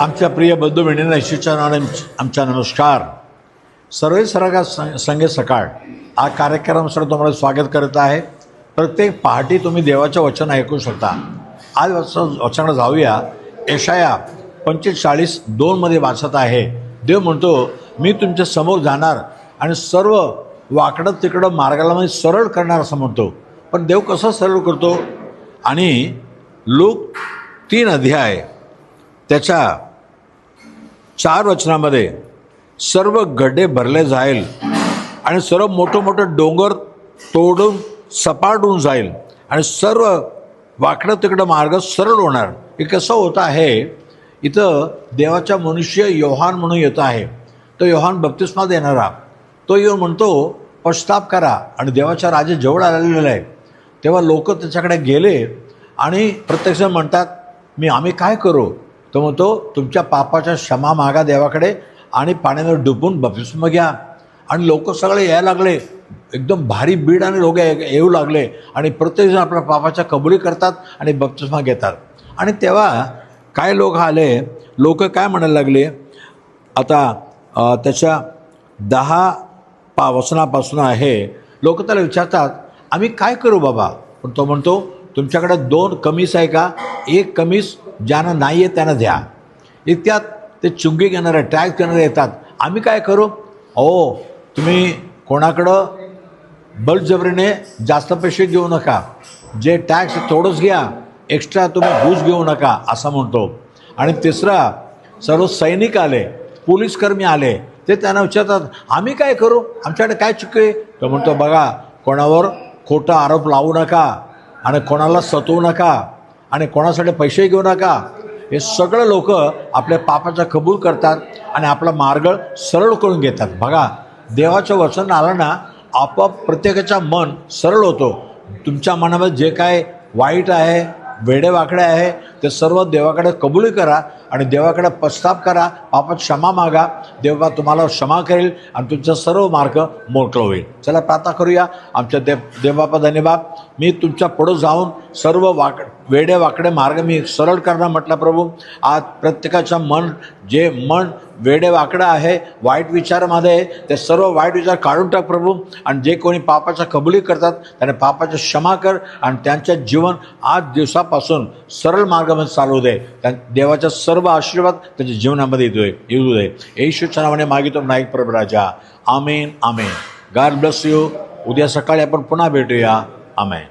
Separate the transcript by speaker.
Speaker 1: आमच्या प्रिय बंधू बहिणींना ईश्वरच्या नावाने आमचा नमस्कार. सर्व सरगा सं- संगे सकाळ हा कार्यक्रमानुसार तुम्हाला स्वागत करत आहे. प्रत्येक पहाटे तुम्ही देवाचं वचन ऐकू शकता. आज वचन वचन जाऊया. यशाया पंचेचाळीस दोनमध्ये वाचत आहे. देव म्हणतो मी तुमच्यासमोर जाणार आणि सर्व वाकडं तिकडं मार्गाला मी सरळ करणार असं म्हणतो. पण देव कसं सरळ करतो? आणि लोक तीन अध्याय. त्याच्या चार वचनामध्ये सर्व गड्डे भरले जाईल आणि सर्व मोठं मोठं डोंगर तोडून सपाट होऊन जाईल आणि सर्व वाकडं तिकडं मार्ग सरळ होणार. हे कसं होतं आहे? इथं देवाचा मनुष्य योहान म्हणून येत आहे. तो योहान बप्तिस्मा देणारा तो येऊन म्हणतो पश्चाताप करा. आणि देवाच्या राजे जवळ आलेला आहे तेव्हा लोक त्याच्याकडे गेले आणि प्रत्यक्ष म्हणतात मी आम्ही काय करू? तो म्हणतो तुमच्या पापाच्या क्षमा मागा देवाकडे आणि पाण्यावर डुबून बपतिस्मा घ्या. आणि लोक सगळे यायला लागले. एकदम भारी बीड आणि लोक ये- येऊ लागले. आणि प्रत्येकजण आपल्या पापाच्या कबुली करतात आणि बपतिस्मा घेतात. आणि तेव्हा काय लोक आले? लोक काय म्हणायला लागले? आता त्याच्या दहा पा वसनापासून आहे. लोक त्याला विचारतात आम्ही काय करू बाबा? पण तो म्हणतो तुमच्याकडं दोन कमीस आहे का? एक कमीस ज्यांना नाही आहे त्यांना द्या. इत्यात ते चुंगी घेणारे टॅक्स घेणारे येतात. आम्ही काय करू? अहो तुम्ही कोणाकडं बळजबरीने जास्त पैसे घेऊ नका. जे टॅक्स थोडंच घ्या. एक्स्ट्रा तुम्ही घूस घेऊ नका असं म्हणतो. आणि तिसरा सर्व सैनिक आले पोलीसकर्मी आले ते त्यांना विचारतात आम्ही काय करू? आमच्याकडे काय चुकी आहे? तो म्हणतो बघा कोणावर खोटा आरोप लावू नका. आणि कोणाला सतवू नका आणि कोणासाठी पैसे घेऊ नका हे सगळं लोक आपल्या पापाचा कबूल करतात आणि आपला मार्ग सरळ करून घेतात. बघा देवाचं वचन आलं ना आपोआप प्रत्येकाचा मन सरळ होतो. तुमच्या मनामध्ये जे काय वाईट आहे वेडेवाकडे आहे ते सर्व देवाकडे कबूल करा आणि देवाकडे पश्चाताप करा पापात क्षमा मागा देवा तुम्हाला क्षमा करेल आणि तुमचा सर्व मार्ग मोकळं होईल. चला प्रार्थना करूया. आमच्या देव देवबापा धन्यवाद मी तुमच्या पुढं जाऊन सर्व वाक वेडे वाकडे मार्ग मी सरळ करणार म्हटला प्रभू. आज प्रत्येकाचं मन जे मन वेडे वाकडं आहे वाईट विचारामध्ये आहे ते सर्व वाईट विचार काढून टाक प्रभू. आणि जे कोणी पापाच्या कबुली करतात त्याने पापाच्या क्षमा कर आणि त्यांच्या जीवन आज दिवसापासून सरळ मार्गामध्ये चालू दे. त्या देवाच्या सर्व आशीर्वाद त्याच्या जीवनामध्ये येतोय येऊ दे. येशूच्या नावाने मागितो नाईक प्रभू राजा amen amen. God bless you उद्या सकाळी आपण पुन्हा भेटूया. आमेन.